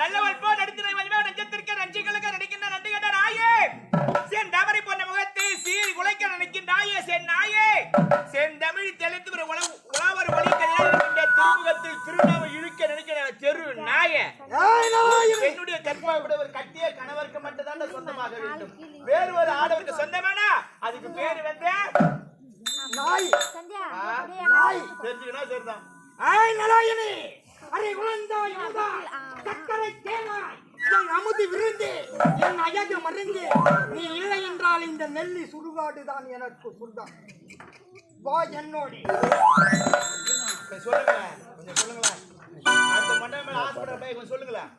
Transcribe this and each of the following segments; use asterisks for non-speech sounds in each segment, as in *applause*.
நல்லவள் போ நடித்திரை மதிவே நெஞ்சத்திற்கு நடிக்கின்ற நன்றி கட்ட நாயே. சென் தவறி போன முகத்தை சீறி குலைக்க நினைக்கின்ற நாயே சென் நாயே. சென் தமிழ் தெளித்து ஒரு உழவு உழவர் ஒளி கல்யாணத்தின் திருமுகத்தில் திருநாவை இழுக்க நினைக்கிற தெரு நாயே. என்னுடைய கற்பனை விட ஒரு கட்டிய கணவருக்கு மட்டும்தான் சொந்தமாக வேண்டும். வேறு ஒரு ஆடவருக்கு சொந்தமானா? அதுக்கு பேரு வந்து நாய். நாய். தெரிஞ்சுக்கணும் சரிதான். ஏய் நாராயணி அரே குழந்தாய் அமுதாய் சக்கரை தேனாய் என் அமுது விருந்து என் மருந்து. நீ இல்லை என்றால் இந்த நெல்லி சுடுகாடு தான் எனக்கு சொந்தம். வா என்னோடு. சொல்லுங்களேன் கொஞ்சம் சொல்லுங்களேன். அடுத்த மண்டபம் ஆசைப்படுற பையன் கொஞ்சம் சொல்லுங்களேன்.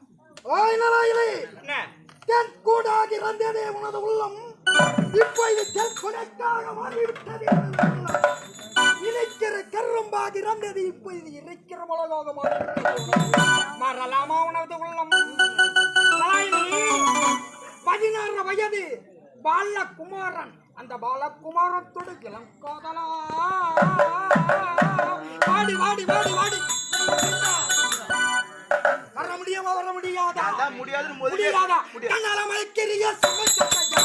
என்ன? தென் கூடாகி இறந்ததே உனது உள்ளம். இப்போ இது தென் கொடைக்காக மாறிவிட்டது இணைக்கிற கரும்பாக இறந்தது இப்போ இது இறைக்கிற மிளகாக மாறலாமா உனது உள்ளம் பதினாறு வயது பாலகுமாரன். அந்த பாலகுமாரத்தோடு இளங்காதலா. வாடி வாடி வாடி வாடி. வர முடியுமா வர முடியாதா? முடியாதா? முடியாது. கண்ணால மயக்கிறிய சமைச்சதையா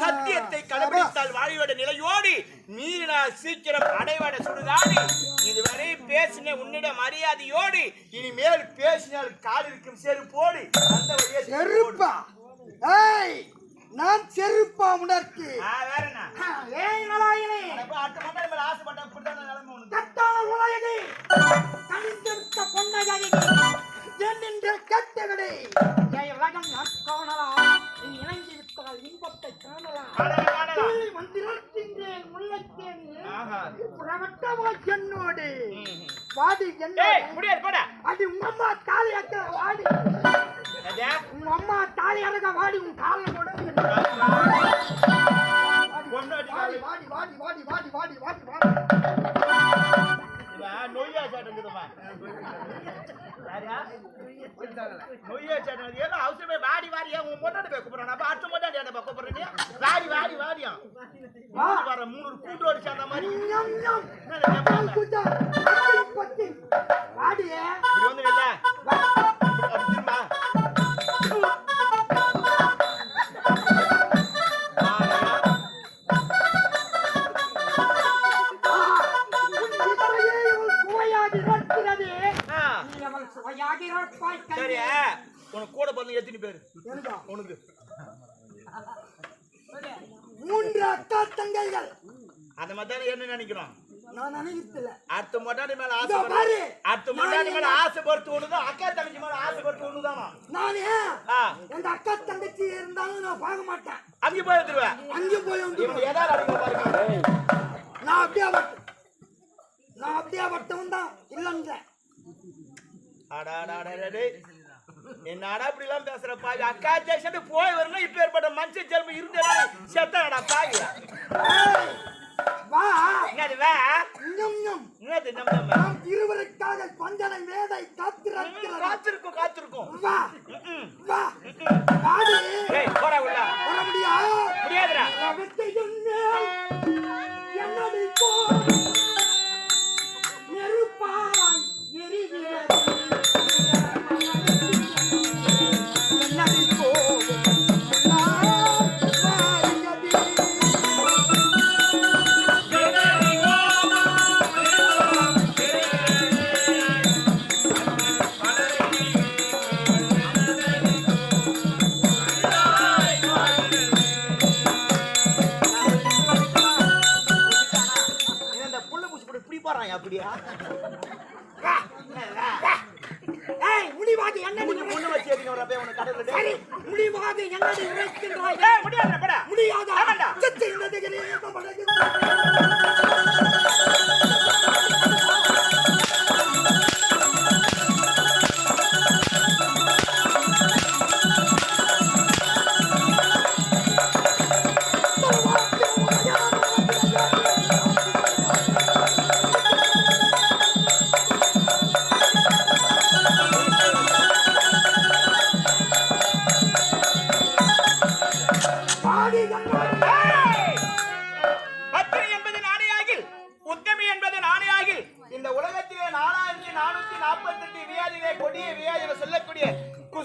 சத்தியத்தை கடைபிடித்தால் வாழ்வட நிலையோடு மீறினால் சீக்கிரம் அடைவட சுடுகாடு இதுவரை பேசின உன்னிடம் மரியாதையோடு இனிமேல் பேசினால் காலிருக்கும் செருப்போடு அந்த வழியே செருப்பா ஏய் நான் செருப்பா உனக்கு? ஏய் மேல ஆசைப்பட்டா இப்படித்தானே நிலைமை உனக்கு? நொய்யா சாட்டுங்குது. ஏதோ அவசரமே. வாடி வாடியா, உன் பொண்டாட்டி போய் கூப்பிடுறான். அப்ப அடுத்த கூப்பிடுற நீ? வாடி, வாடி, வாடியா. வர மூணு கூட்டோடு சேர்ந்த மாதிரி. என்னது நினைக்கிறோம். நான் அடுத்த மொட்டாடி மேல ஆசை பாரு. அடுத்த மொட்டாடி மேல ஆசை பொறுத்து ஒண்ணுதான் அக்கா தங்கச்சி மேல ஆசை பொறுத்து ஒண்ணுதானா நானே எந்த அக்கா தங்கச்சி இருந்தாலும் நான் பார்க்க மாட்டேன். அங்க போய் வந்துருவேன் அங்கேயும் போய் வந்து இவன் ஏதாவது அடிக்கிற பாருங்க. நான் அப்படியே வட்டம் நான் அப்படியே வட்டம் தான். இல்லைங்க. அடாடாடே என்னடா இப்படி எல்லாம் பேசுற பாவி அக்கா தேசத்து போய் வரணும் இப்ப ஏற்பட்ட மனுஷ ஜென்மம் இருந்தே செத்தடா பாவி என்னது நம்ம நாம் இருவருக்காக கொஞ்சனை மேதை காத்திருக்கிறது காத்திருக்கும் காத்திருக்கும். ஏய் முடிவாது என்ன நீ பொண்ணு வச்சு ஏத்தின ஒரு அப்படியே உனக்கு கடல்ல சரி முடிவாது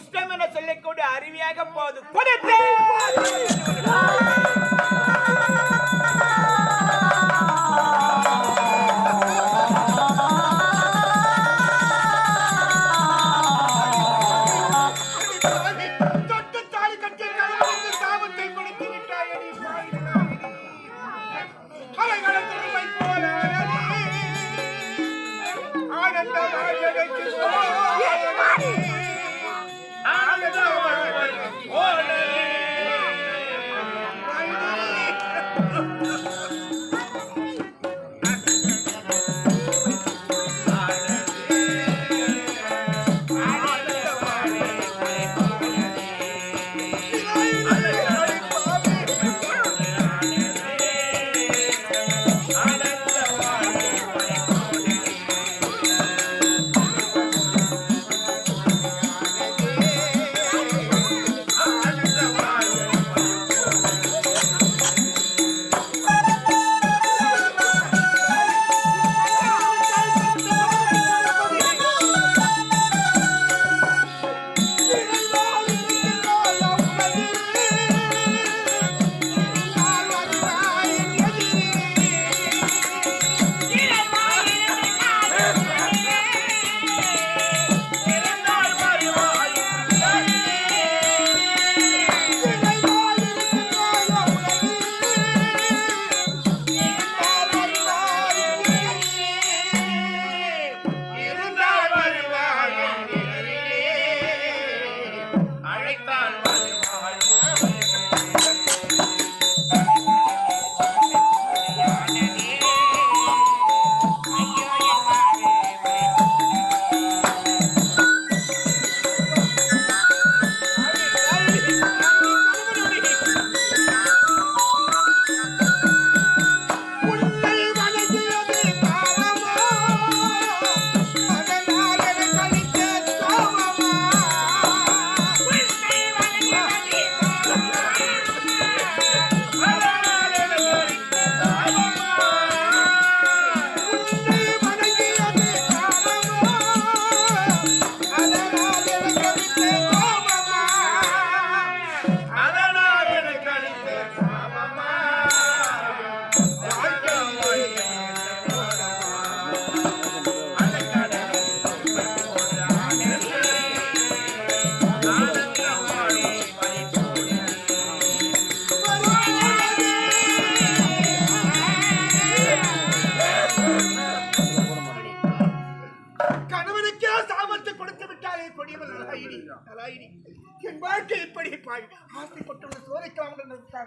துஷ்டம் என சொல்லக்கூடிய அருவியாக போது. கொடுத்தேன்.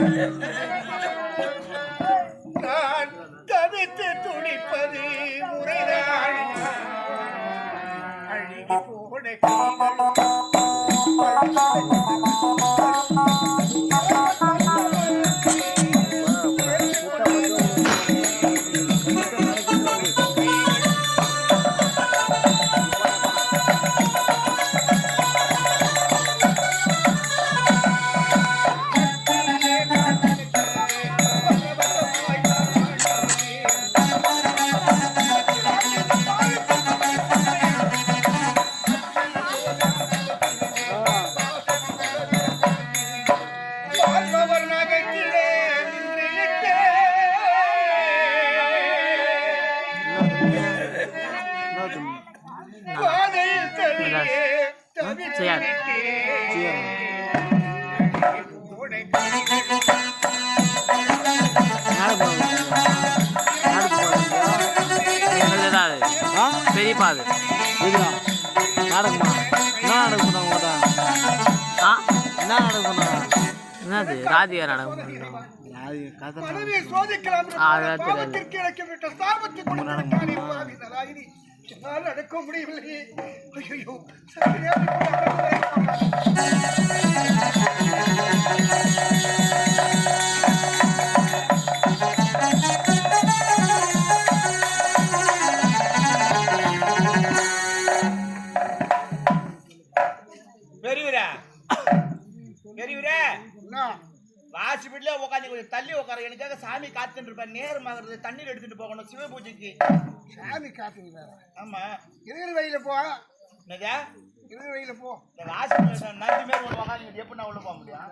Yeah. *laughs* தவித்து விட்டேன். பெரியப்பா அது நாடகமா என்ன நாடகம் பண்ணாங்க மாட்டா ஆ என்ன நாடகம் என்னது ராதிகா நாடகம் பண்ணாங்க கதை மனைவியை என்னால் நடக்க முடியவில்லையே. ஐயோ சரியாக சாமி காத்துட்டு இருப்பேன் நேரமாகிறது தண்ணீர் எடுத்துட்டு போகணும் சிவ பூஜைக்கு. சாமி காத்துங்க ஆமா. இருக்கிற வழியில போ. என்னதா? இருக்கிற வழியில போ. இந்த வாசி நந்தி மேல ஒரு உட்காந்து எப்படி நான் உள்ள போக முடியும்?